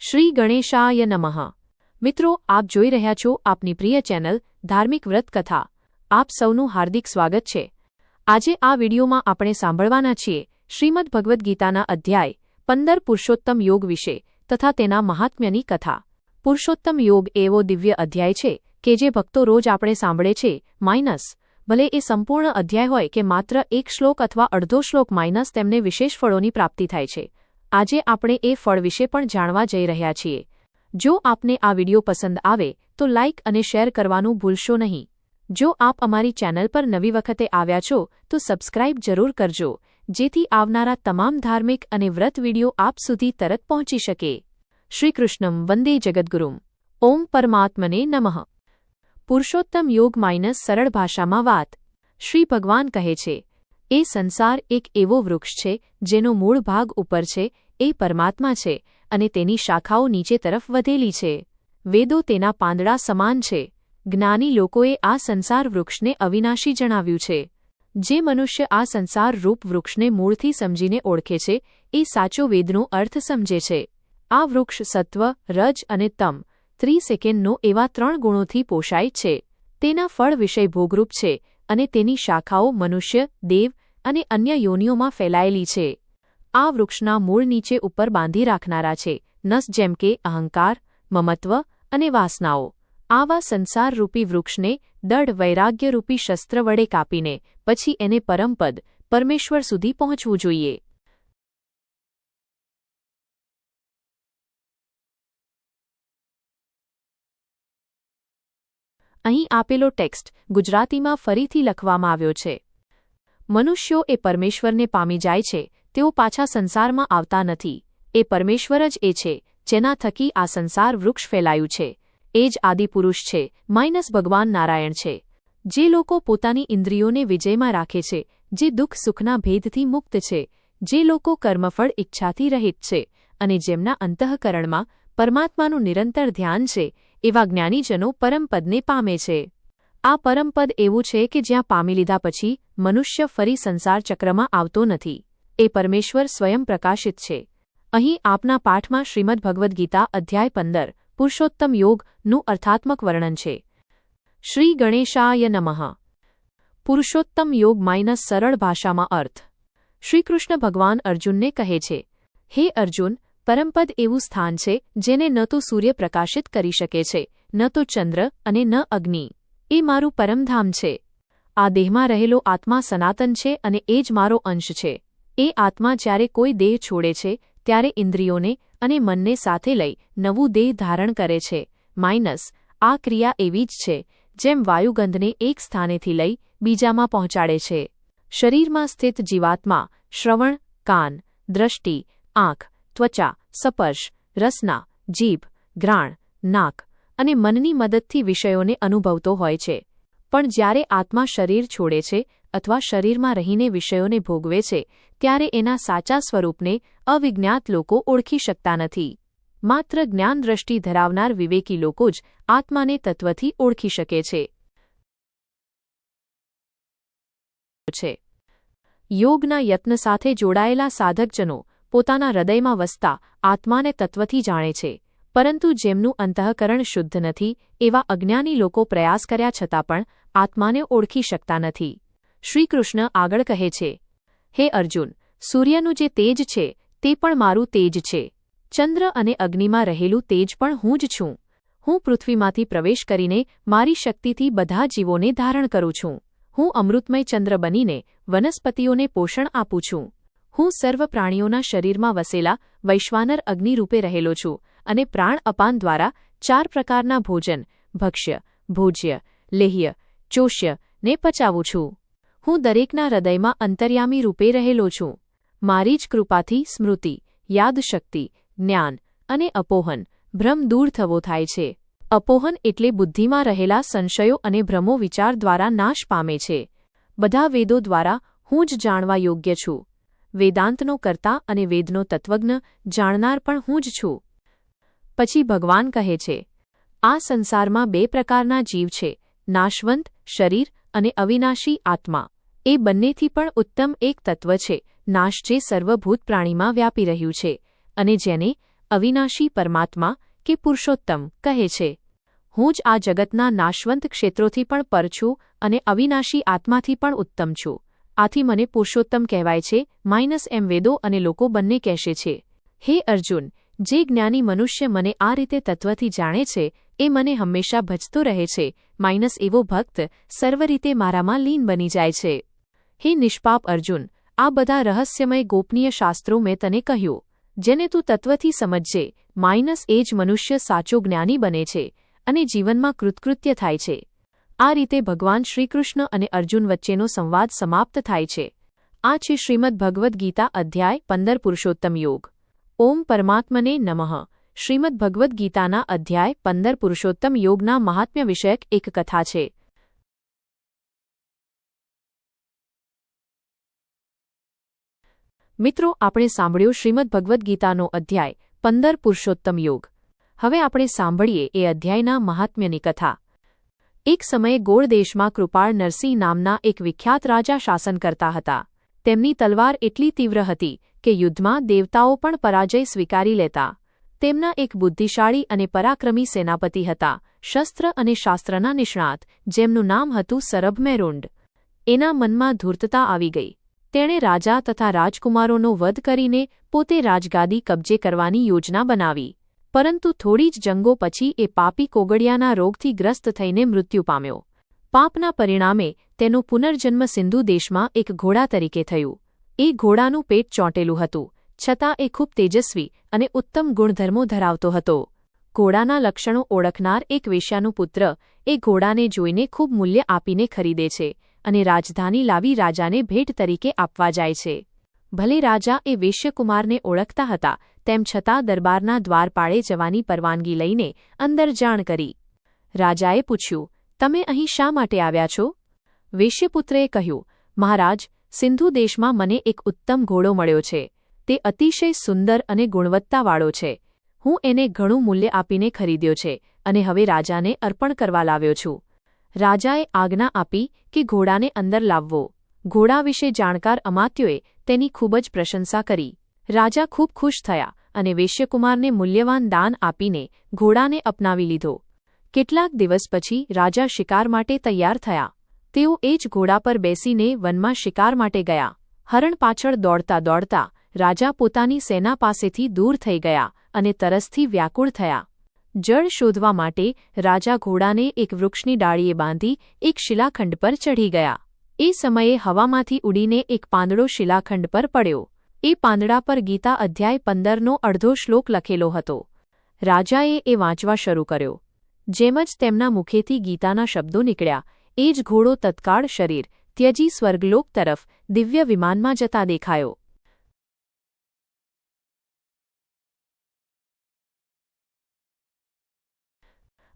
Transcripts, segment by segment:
શ્રી ગણેશાય નમઃ. મિત્રો, આપ જોઈ રહ્યા છો આપની પ્રિય ચેનલ ધાર્મિક વ્રત કથા. આપ સૌનું હાર્દિક સ્વાગત છે. આજે આ વિડીયોમાં આપણે સાંભળવાના છીએ શ્રીમદ ભગવદ્ ગીતાના અધ્યાય પંદર પુરુષોત્તમ યોગ વિશે તથા તેના મહાત્મ્યની કથા. પુરુષોત્તમ યોગ એવો દિવ્ય અધ્યાય છે કે જે ભક્તો રોજ આપણે સાંભળે છે, માઇનસ, ભલે એ સંપૂર્ણ અધ્યાય હોય કે માત્ર એક શ્લોક અથવા અડધો શ્લોક, માઇનસ, તેમને વિશેષ ફળોની પ્રાપ્તિ થાય છે. આજે આપણે એ ફળ વિશે પણ જાણવા જઈ રહ્યા છીએ. જો આપને આ વિડિયો પસંદ આવે, તો લાઇક અને શેર કરવાનું ભૂલશો નહીં. જો આપ અમારી ચેનલ પર નવી વખતે આવ્યા છો, તો સબસ્ક્રાઇબ જરૂર કરજો, જેથી આવનારા તમામ ધાર્મિક અને વ્રત વિડિયો આપ સુધી તરત પહોંચી શકે. શ્રીકૃષ્ણમ વંદે જગદગુરુમ. ઓમ પરમાત્મને નમઃ. પુરુષોત્તમ યોગ માઇનસ સરળ ભાષામાં વાત. શ્રી ભગવાન કહે છે એ સંસાર એક એવો વૃક્ષ છે, જેનો મૂળ ભાગ ઉપર છે, એ પરમાત્મા છે, અને તેની શાખાઓ નીચે તરફ વધેલી છે. વેદો તેના પાંદડા સમાન છે. જ્ઞાની લોકોએ આ સંસાર વૃક્ષને અવિનાશી જણાવ્યું છે. જે મનુષ્ય આ સંસાર રૂપ વૃક્ષને મૂળથી સમજીને ઓળખે છે, એ સાચો વેદનો અર્થ સમજે છે. આ વૃક્ષ સત્વ, રજ અને તમ ત્રિસેકેન્ડનો એવા ત્રણ ગુણોથી પોષાય છે. તેના ફળ વિષય ભોગરૂપ છે, અને તેની શાખાઓ મનુષ્ય, દેવ અને અન્ય યોનિઓમાં ફેલાયેલી છે. આ વૃક્ષના મૂળ નીચે ઉપર બાંધી રાખનારા છે. નસ જેમ કે અહંકાર, મમત્વ અને વાસનાઓ. આવા સંસારરૂપી વૃક્ષને દઢ વૈરાગ્યરૂપી શસ્ત્ર વડે કાપીને પછી એને પરમપદ, પરમેશ્વર સુધી પહોંચવું જોઈએ. અહીં આપેલો ટેક્સ્ટ ગુજરાતીમાં ફરીથી લખવામાં આવ્યો છે. મનુષ્યો એ પરમેશ્વરને પામી જાય છે, તેઓ પાછા સંસારમાં આવતા નથી. એ પરમેશ્વર જ એ છે, જેના થકી આ સંસાર વૃક્ષ ફેલાયું છે. એ જ આદિપુરુષ છે, માઇનસ ભગવાન નારાયણ છે. જે લોકો પોતાની ઇન્દ્રિયોને વિજયમાં રાખે છે, જે દુઃખ સુખના ભેદથી મુક્ત છે, જે લોકો કર્મફળ ઇચ્છાથી રહિત છે, અને જેમના અંતઃકરણમાં પરમાત્માનું નિરંતર ધ્યાન છે, એવા જ્ઞાનીજનો પરમપદને પામે છે. આ પરમપદ એવું છે કે જ્યાં પામી લીધા પછી મનુષ્ય ફરી સંસાર ચક્રમાં આવતો નથી. એ પરમેશ્વર સ્વયં પ્રકાશિત છે. અહીં આપના પાઠમાં શ્રીમદ ભગવદ્ ગીતા અધ્યાય પંદર, પુરુષોત્તમ યોગનું અર્થાત્મક વર્ણન છે. શ્રી ગણેશાય નમઃ. પુરુષોત્તમ યોગ માઇનસ સરળ ભાષામાં અર્થ. શ્રીકૃષ્ણ ભગવાન અર્જુનને કહે છે, હે અર્જુન પરમપદ એવું સ્થાન છે જેને ન તો સૂર્ય પ્રકાશિત કરી શકે છે, ન તો ચંદ્ર અને ન અગ્નિ. એ મારું પરમધામ છે. આ દેહમાં રહેલો આત્મા સનાતન છે અને એ જ મારો અંશ છે. એ આત્મા જ્યારે કોઈ દેહ છોડે છે, ત્યારે ઇન્દ્રિયોને અને મનને સાથે લઈ નવું દેહ ધારણ કરે છે. માઇનસ, આ ક્રિયા એવી જ છે, જેમ વાયુગંધને એક સ્થાનેથી લઈ બીજામાં પહોંચાડે છે. શરીરમાં સ્થિત જીવાત્મા, શ્રવણ, કાન, દ્રષ્ટિ, આંખ, ત્વચા, સપર્શ, રસના, જીભ, ઘ્રાણ, નાક અને મનની મદદથી વિષયોને અનુભવતો હોય છે. પણ જ્યારે આત્મા શરીર છોડે છે અથવા શરીરમાં રહીને વિષયોને ભોગવે છે, ત્યારે એના સાચા સ્વરૂપને અવિજ્ઞાત લોકો ઓળખી શકતા નથી. માત્ર જ્ઞાન દ્રષ્ટિ ધરાવનાર વિવેકી લોકો જ આત્માને તત્વથી ઓળખી શકે છે. યોગના યત્ન સાથે જોડાયેલા સાધકજનો પોતાના હૃદયમાં વસતા આત્માને તત્વથી જાણે છે. પરંતુ જેમનું અંતઃકરણ શુદ્ધ નથી, એવા અજ્ઞાની લોકો પ્રયાસ કર્યા છતાં પણ આત્માને ઓળખી શકતા નથી. શ્રીકૃષ્ણ આગળ કહે છે, હે અર્જુન, સૂર્યનું જે તેજ છે, તે પણ મારું તેજ છે. ચંદ્ર અને અગ્નિમાં રહેલું તેજ પણ હું જ છું. હું પૃથ્વીમાંથી પ્રવેશ કરીને મારી શક્તિથી બધા જીવોને ધારણ કરું છું. હું અમૃતમય ચંદ્ર બનીને વનસ્પતિઓને પોષણ આપું છું. હું સર્વ પ્રાણીઓના શરીરમાં વસેલા વૈશ્વાનર અગ્નિરૂપે રહેલો છું. અને પ્રાણ અપાન દ્વારા ચાર પ્રકારના ભોજન, ભક્ષ્ય, ભોજ્ય, લેહ્ય, ચોષ્ય ને પચાવું છું. હું દરેકના હૃદયમાં અંતર્યામી રૂપે રહેલો છું. મારી જ કૃપાથી સ્મૃતિ, યાદશક્તિ, જ્ઞાન અને અપોહન, ભ્રમ દૂર થવો થાય છે. અપોહન એટલે બુદ્ધિમાં રહેલા સંશયો અને ભ્રમો વિચાર દ્વારા નાશ પામે છે. બધા વેદો દ્વારા હું જ જાણવા યોગ્ય છું. વેદાંતનો કર્તા અને વેદનો તત્વજ્ઞ જાણનાર પણ હું જ છું. પછી ભગવાન કહે છે, આ સંસારમાં બે પ્રકારના જીવ છે, નાશવંત, શરીર અને અવિનાશી આત્મા. એ બંનેથી પણ ઉત્તમ એક તત્વ છે, નાશ જે સર્વભૂત પ્રાણીમાં વ્યાપી રહ્યું છે, અને જેને અવિનાશી પરમાત્મા કે પુરુષોત્તમ કહે છે. હું જ આ જગતના નાશવંત ક્ષેત્રોથી પણ પર છું અને અવિનાશી આત્માથી પણ ઉત્તમ છું. આથી મને પુરુષોત્તમ કહેવાય છે, માઇનસ એમ વેદો અને લોકો બંને કહેશે છે. હે અર્જુન જે જ્ઞાની મનુષ્ય મને આ રીતે તત્વથી જાણે છે, એ મને હંમેશા ભજતો રહે છે, માઇનસ એવો ભક્ત સર્વ રીતે મારામાં લીન બની જાય છે. હે નિષ્પાપ અર્જુન, આ બધા રહસ્યમય ગોપનીય શાસ્ત્રો મેં તને કહ્યું. જેને તું તત્વથી સમજજે, માઇનસ એ જ મનુષ્ય સાચો જ્ઞાની બને છે અને જીવનમાં કૃતકૃત્ય થાય છે. આ રીતે ભગવાન શ્રીકૃષ્ણ અને અર્જુન વચ્ચેનો સંવાદ સમાપ્ત થાય છે. આ છે શ્રીમદ ભગવદ્ ગીતા અધ્યાય પંદર પુરુષોત્તમ યોગ. ઓમ પરમાત્મને નમઃ. શ્રીમદ ભગવદ્ ગીતાના અધ્યાય પંદર પુરુષોત્તમ યોગના મહાત્મ્ય વિષયક એક કથા છે. મિત્રો, આપણે સાંભળ્યો શ્રીમદ ભગવદ્ ગીતાનો અધ્યાય પંદર પુરુષોત્તમ યોગ. હવે આપણે સાંભળીએ એ અધ્યાયના મહાત્મ્યની કથા. એક સમયે ગોળ દેશમાં કૃપાળ નરસિંહ નામના એક વિખ્યાત રાજા શાસન કરતા હતા. તેમની તલવાર એટલી તીવ્ર હતી કે યુદ્ધમાં દેવતાઓ પણ પરાજય સ્વીકારી લેતા. તેમના એક બુદ્ધિશાળી અને પરાક્રમી સેનાપતિ હતા, શસ્ત્ર અને શાસ્ત્રના નિષ્ણાત, જેમનું નામ હતું સરભમેરુંડ. એના મનમાં ધૂર્તતા આવી ગઈ. તેણે રાજા તથા રાજકુમારોનો વધ કરીને પોતે રાજગાદી કબજે કરવાની યોજના બનાવી. પરંતુ થોડી જ જંગો પછી એ પાપી કોગડિયાના રોગથી ગ્રસ્ત થઈને મૃત્યુ પામ્યો. પાપના પરિણામે તેનું પુનર્જન્મ સિંધુ દેશમાં એક ઘોડા તરીકે થયું. એ ઘોડાનું પેટ ચોંટેલું હતું, છતાં એ ખૂબ તેજસ્વી અને ઉત્તમ ગુણધર્મો ધરાવતો હતો. ઘોડાના લક્ષણો ઓળખનાર એક વેશ્યાનું પુત્ર એ ઘોડાને જોઈને ખૂબ મૂલ્ય આપીને ખરીદે છે અને રાજધાની લાવી રાજાને ભેટ તરીકે આપવા જાય છે. ભલે રાજા એ વેશ્યકુમારને ઓળખતા હતા, તેમ છતાં દરબારના દ્વારપાળે જવાની પરવાનગી લઈને અંદર જાણ કરી. રાજાએ પૂછ્યું તમે અહીં શા માટે આવ્યા છો? વેશ્યપુત્રએ કહ્યું, મહારાજ, સિંધુ દેશમાં મને એક ઉત્તમ ઘોડો મળ્યો છે. તે અતિશય સુંદર અને ગુણવત્તાવાળો છે. હું એને ઘણું મૂલ્ય આપીને ખરીદ્યો છે અને હવે રાજાને અર્પણ કરવા લાવ્યો છું. રાજાએ આજ્ઞા આપી કે ઘોડાને અંદર લાવવો. ઘોડા વિશે જાણકાર અમાત્યોએ તેની ખૂબ જ પ્રશંસા કરી. રાજા ખૂબ ખુશ થયા અને વેશ્યકુમારને મૂલ્યવાન દાન આપીને ઘોડાને અપનાવી લીધો. કેટલાક દિવસ પછી રાજા શિકાર માટે તૈયાર થયા. તેઓ એ જ ઘોડા પર બેસીને વનમાં શિકાર માટે ગયા. હરણ પાછળ દોડતા દોડતા રાજા પોતાની સેના પાસેથી દૂર થઈ ગયા અને તરસથી વ્યાકુળ થયા. જળ શોધવા માટે રાજા ઘોડાને એક વૃક્ષની ડાળીએ બાંધી એક શિલાખંડ પર ચઢી ગયા. એ સમયે હવામાંથી ઉડીને એક પાંદડો શિલાખંડ પર પડ્યો. એ પાંદડા પર ગીતા અધ્યાય પંદરનો અડધો શ્લોક લખેલો હતો. રાજાએ એ વાંચવા શરૂ કર્યો. જેમ જ તેમના મુખેથી ગીતાના શબ્દો નીકળ્યા, એ જ ઘોડો તત્કાળ શરીર, ત્યજી સ્વર્ગલોક તરફ, દિવ્ય વિમાનમાં જતા દેખાયો.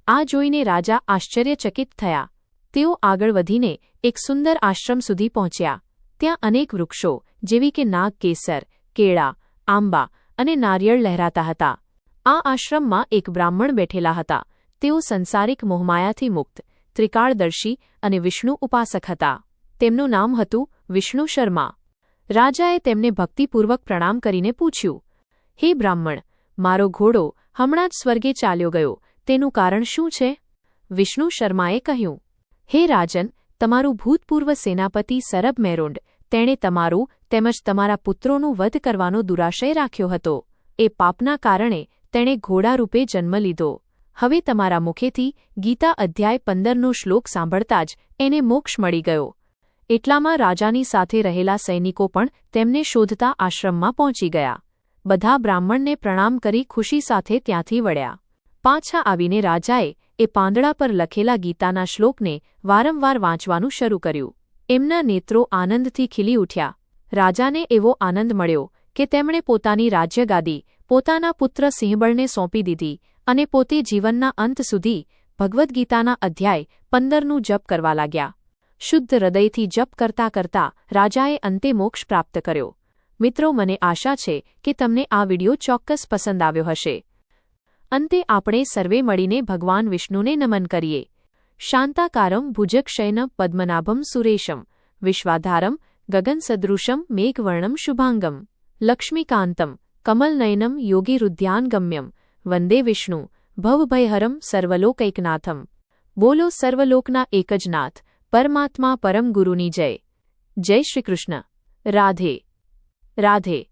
આ જોઈને રાજા આશ્ચર્યચકિત થયા. તેઓ આગળ વધીને એક સુંદર આશ્રમ સુધી પહોંચ્યા. ત્યાં અનેક વૃક્ષો, જેવી કે નાગ, કેસર, કેળા, આંબા અને નારિયેળ લહેરાતા હતા. આ આશ્રમમાં એક બ્રાહ્મણ બેઠેલા હતા. તેઓ સંસારિક મોહમાયાથી મુક્ત, ત્રિકાળદર્શી અને વિષ્ણુ ઉપાસક હતા. તેમનું નામ હતું વિષ્ણુ શર્મા. રાજાએ તેમને ભક્તિપૂર્વક પ્રણામ કરીને પૂછ્યું, હે બ્રાહ્મણ, મારો ઘોડો હમણાં જ સ્વર્ગે ચાલ્યો ગયો, તેનું કારણ શું છે? વિષ્ણુ શર્માએ કહ્યું, હે રાજન, તમારું ભૂતપૂર્વ સેનાપતિ સરબ મેરોન્ડ તેણે તમારું તેમજ તમારા પુત્રોનું વધ કરવાનો દુરાશય રાખ્યો હતો. એ પાપના કારણે તેણે ઘોડા રૂપે જન્મ લીધો. હવે તમારા મુખેથી ગીતા અધ્યાય પંદરનો શ્લોક સાંભળતા જ એને મોક્ષ મળી ગયો. એટલામાં રાજાની સાથે રહેલા સૈનિકો પણ તેમને શોધતા આશ્રમમાં પહોંચી ગયા. બધા બ્રાહ્મણને પ્રણામ કરી ખુશી સાથે ત્યાંથી વળ્યા. પાછા આવીને રાજાએ એ પાંદડા પર લખેલા ગીતાના શ્લોકને વારંવાર વાંચવાનું શરૂ કર્યું. એમના નેત્રો આનંદથી ખીલી ઉઠ્યા. રાજાને એવો આનંદ મળ્યો કે તેમણે પોતાની રાજ્યગાદી, પોતાના પુત્ર સિંહબળને સોંપી દીધી અને પોતે જીવનના અંત સુધી ભગવદ્ગીતાના અધ્યાય પંદરનું જપ કરવા લાગ્યા. શુદ્ધ હૃદયથી જપ કરતા કરતા રાજાએ અંતે મોક્ષ પ્રાપ્ત કર્યો. મિત્રો, મને આશા છે કે તમને આ વિડિયો ચોક્કસ પસંદ આવ્યો હશે. અંતે આપણે સર્વે મળીને ભગવાન વિષ્ણુને નમન કરીએ. શાંતાકારમ ભુજક્ષયન પદ્મનાભમ સુરેશમ. વિશ્વાધારમ ગગનસદૃશમ મેઘવર્ણમ શુભાંગમ. લક્ષ્મીકાંતમ કમલનયનમ યોગીરુધ્યાનગમ્યમ વંદે વિષ્ણુ, ભવભયહરમ સર્વલોકૈકનાથમ. બોલો સર્વલોકના એક જ નાથ, પરમાત્મા પરમ ગુરુની જય. જય શ્રી કૃષ્ણ. રાધે. રાધે.